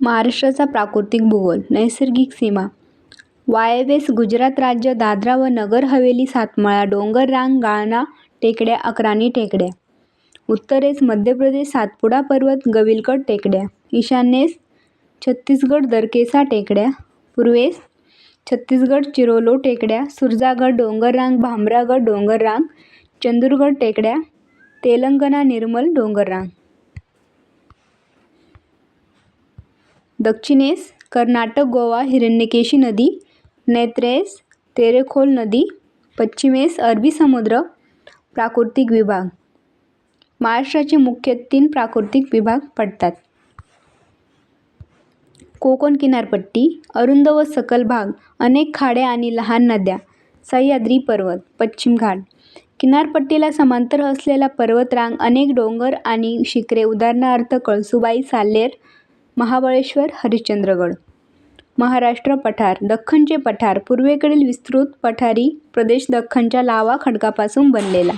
महाराष्ट्राचा प्राकृतिक भूगोल नैसर्गिक सीमा. वायव्येस गुजरात राज्य दादरा व नगर हवेली सातमाळा डोंगररांग गाळणा टेकड्या अक्राणी टेकड्या. उत्तरेस मध्य प्रदेश सातपुडा पर्वत गविलकट टेकड्या. ईशान्येस छत्तीसगड दरकेसा टेकड्या. पूर्वेस छत्तीसगड चिरोलो टेकड्या. सुरजागड डोंगररांग भामरागड डोंगररांग. चंदूरगड टेकड्या. तेलंगणा निर्मल डोंगररांग. दक्षिणेस कर्नाटक गोवा हिरण्यकेशी नदी नैऋत्येस तेरेखोल नदी पश्चिमेस अरबी समुद्र प्राकृतिक विभाग. महाराष्ट्राचे मुख्य तीन प्राकृतिक विभाग पडतात. कोकण किनारपट्टी अरुंद व सकल भाग अनेक खाड्या आणि लहान नद्या सह्याद्री पर्वत पश्चिम घाट. किनारपट्टीला समांतर असलेला पर्वतरांग अनेक डोंगर आणि शिखरे उदाहरणार्थ कळसुबाई साल्हेर महाबळेश्वर हरिश्चंद्रगड. महाराष्ट्र पठार दख्खनचे पठार पूर्वेकडील विस्तृत पठारी प्रदेश दख्खनच्या लावा खडकापासून बनलेला.